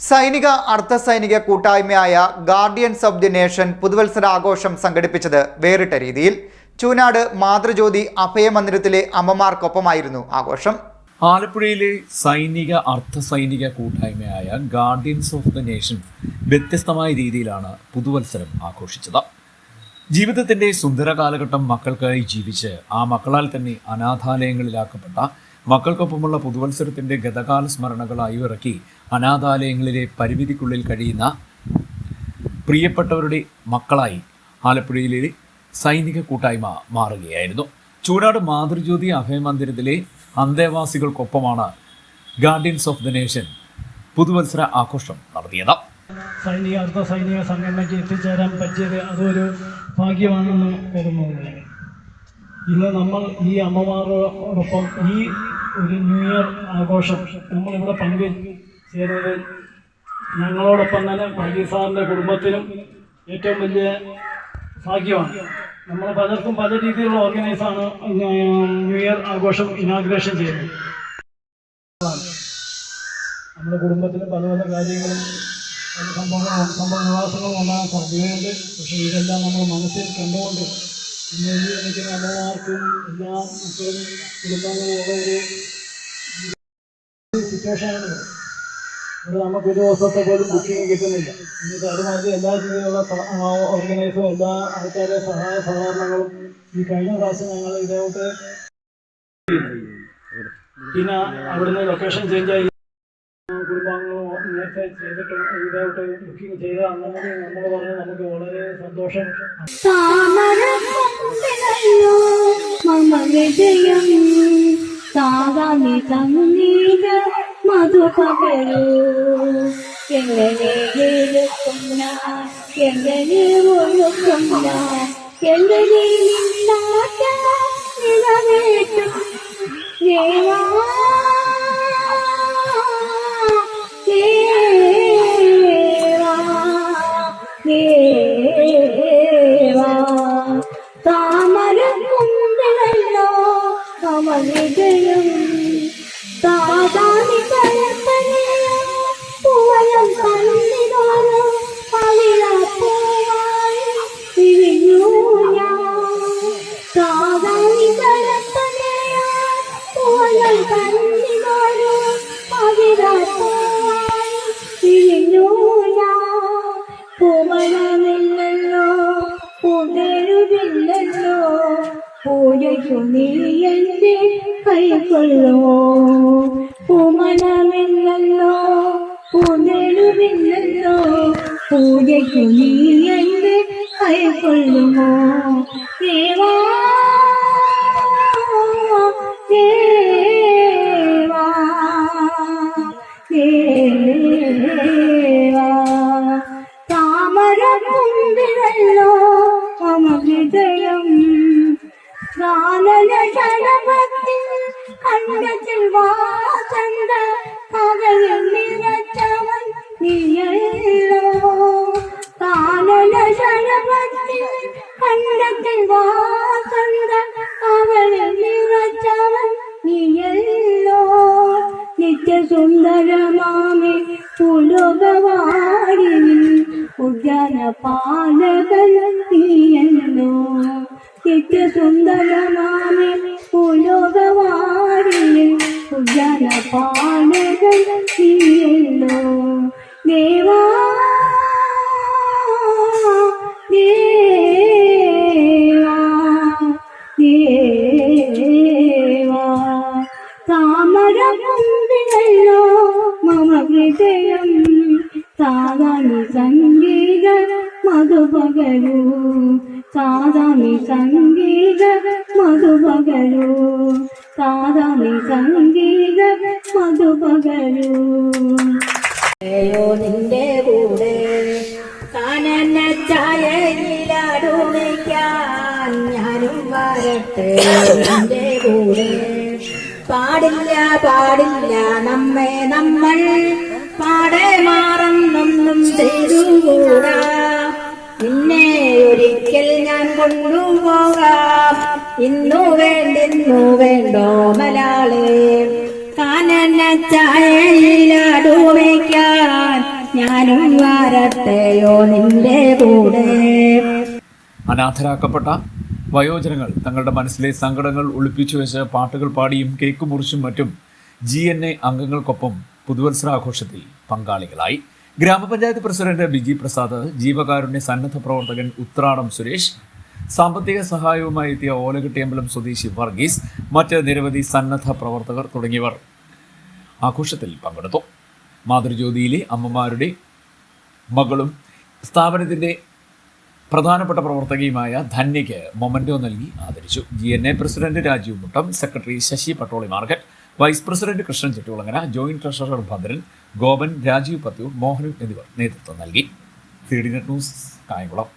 സൈനിക അർദ്ധ സൈനിക കൂട്ടായ്മയായ ഗാർഡിയൻസ് ഓഫ് ദി നേഷൻ പുതുവത്സര ആഘോഷം സംഘടിപ്പിച്ചത് വേറിട്ട രീതിയിൽ. ചൂനാട് മാതൃജ്യോതി അഭയമന്ദിരത്തിലെ അമ്മമാർക്കൊപ്പമായിരുന്നു ആഘോഷം. ആലപ്പുഴയിലെ സൈനിക അർദ്ധ സൈനിക കൂട്ടായ്മയായ ഗാർഡിയൻസ് ഓഫ് ദി നേഷൻ വ്യത്യസ്തമായ രീതിയിലാണ് പുതുവത്സരം ആഘോഷിച്ചത്. ജീവിതത്തിന്റെ സുന്ദര കാലഘട്ടം മക്കൾക്കായി ജീവിച്ച് ആ മക്കളാൽ തന്നെ അനാഥാലയങ്ങളിലാക്കപ്പെട്ട മക്കൾക്കൊപ്പമുള്ള പുതുവത്സരത്തിന്റെ ഗതകാല സ്മരണകൾ അയവിറക്കി അനാഥാലയങ്ങളിലെ പരിമിതിക്കുള്ളിൽ കഴിയുന്ന പ്രിയപ്പെട്ടവരുടെ മക്കളായി ആലപ്പുഴയിലെ സൈനിക കൂട്ടായ്മ മാറുകയായിരുന്നു. ചൂനാട് മാതൃജ്യോതി അഭയമന്ദിരത്തിലെ അന്തേവാസികൾക്കൊപ്പമാണ് ഗാർഡിയൻസ് ഓഫ് ദ നേഷൻ പുതുവത്സര ആഘോഷം നടത്തിയത്. സൈനിക അർദ്ധ സൈനിക സംഘടനയ്ക്ക് എത്തിച്ചേരാൻ പറ്റിയത് അതൊരു ഭാഗ്യമാണെന്ന് കരുതുന്നു ഇന്ന് നമ്മൾ ഈ അമ്മമാരോടൊപ്പം ഈ ഒരു ന്യൂ ഇയർ ആഘോഷം നമ്മളിവിടെ പങ്കു ചേരുന്നത് ഞങ്ങളോടൊപ്പം തന്നെ ഫൈജി സാറിന്റെ കുടുംബത്തിനും ഏറ്റവും വലിയ ഭാഗ്യമാണ്. നമ്മൾ പലർക്കും പല രീതിയിലുള്ള ഓർഗനൈസാണ് ന്യൂ ഇയർ ആഘോഷം ഇനാഗ്രേഷൻ ചെയ്യുന്നത്. നമ്മുടെ കുടുംബത്തിന് പല പല കാര്യങ്ങളും പല സംഭവങ്ങളും സംഭവ നിവാസങ്ങളും ഉണ്ടാകാൻ സാധ്യതയുണ്ട് പക്ഷേ ഇതെല്ലാം നമ്മൾ മനസ്സിൽ കണ്ടുകൊണ്ട് ഇന്ന് എനിക്ക് അമ്മമാർക്കും എല്ലാ മക്കളും കുടുംബങ്ങളും ഉള്ള ഒരു സിറ്റുവേഷനാണ് ഇവിടെ നമുക്ക് ഒരു ദിവസത്തെ പോലും ബുക്കിംഗ് കിട്ടുന്നില്ല. എന്നിട്ട് അതുമാതിരി എല്ലാ രീതിയിലുള്ള ഓർഗനൈസും എല്ലാ ആൾക്കാരുടെ സഹായ സഹകരണങ്ങളും ഈ കഴിഞ്ഞ പ്രാവശ്യം ഞങ്ങൾ ഇതേപോലത്തെ പിന്നെ അവിടുന്ന് ലൊക്കേഷൻ ചേഞ്ച് ആയി. കുടുംബാംഗങ്ങളും നേരത്തെ ചെയ്തിട്ട് ഇതേപോലത്തെ ബുക്കിംഗ് ചെയ്ത അങ്ങനെ നമ്മൾ പറഞ്ഞ് നമുക്ക് വളരെ സന്തോഷം. താമരപ്പൂവിലല്ലോ മധുപകരൂ എങ്ങനെ കേൾക്കും ഞാൻ എങ്ങനെ ഒഴുക്കും ഞാൻ എങ്ങനെ നിലവേറ്റും ദേവാ ദേവാ ദേവാ താമരക്കുമ്പിളല്ലോ സമവിജയം സാധാനി കൽപ്പനയോ ഞാൻ പൂമണമില്ലല്ലോ പുനരുമില്ലല്ലോ പൂജയ്ക്കു നീ എന്റെ കൈക്കൊള്ളോ പൂമണമില്ലല്ലോ പുനരുമില്ലല്ലോ പൂജയ്ക്കു നീ എന്റെ കൈക്കൊള്ളുമോ ദേവാ ഹൃദയം ഗാനന ജനപത്തിൽ കണ്ടത്തിൽ വാസന്ത ഉദ്യാന പാലകൻ നീയല്ലോ നിത്യസുന്ദരമാമി പുലോകവാടിനിൽ ഉദ്യാന പാലകൻ നീയല്ലോ ദേവാ ദേവാ ദേവാ താമരകുമ്പിലല്ലോ മമ ഹൃദയം സാധാനി സംഗീത മധുപകരൂ സാധാനി സംഗീത മധുപകരൂ സാധാനി സംഗീത മധുപകരൂ യോ നിന്റെ കൂടെ കാനന ചായയിലാടുണിക്കാൻ ഞാനും വരട്ടെ. നിന്റെ കൂടെ പാടില്ല പാടില്ല നമ്മെ നമ്മൾ പാടെ മാറുന്നൊന്നും ചെയ്തുകൂടാ. നിന്നെ ഒരിക്കൽ ഞാൻ കൊണ്ടുപോകാം. ഇന്നു വേണ്ടിന്നു വേണ്ടോ മലാളെ? കാനന ചായയിലാടുവയ്ക്കാൻ ഞാനും വരട്ടെയോ നിന്റെ കൂടെ? അനാഥരാക്കപ്പെട്ട വയോജനങ്ങൾ തങ്ങളുടെ മനസ്സിലെ സങ്കടങ്ങൾ ഒളിപ്പിച്ചു വെച്ച് പാട്ടുകൾ പാടിയും കേക്ക് മുറിച്ചും മറ്റും ജി എൻ എ അംഗങ്ങൾക്കൊപ്പം പുതുവത്സരാഘോഷത്തിൽ പങ്കാളികളായി. ഗ്രാമപഞ്ചായത്ത് പ്രസിഡന്റ് ബിജി പ്രസാദ് ജീവകാരുണ്യ സന്നദ്ധ പ്രവർത്തകൻ ഉത്രാടം സുരേഷ് സാമ്പത്തിക സഹായവുമായി എത്തിയ ഓലകെട്ടിയമ്പലം സ്വദേശി വർഗീസ് മറ്റ് നിരവധി സന്നദ്ധ പ്രവർത്തകർ തുടങ്ങിയവർ ആഘോഷത്തിൽ പങ്കെടുത്തു. മാതൃജ്യോതിയിലെ അമ്മമാരുടെ മകളും സ്ഥാപനത്തിന്റെ പ്രധാനപ്പെട്ട പ്രവർത്തകയുമായ ധന്യയ്ക്ക് മൊമന്റോ നൽകി ആദരിച്ചു. G N A president Rajeev Muttam secretary Shashi Pattoli market vice president Krishnan Chettikulangara joint treasurer Bhadran Gopan Rajeev Pathiyoor Mohanan എന്നിവർ നേതൃത്വം നൽകി. C D net news Kayamkulam.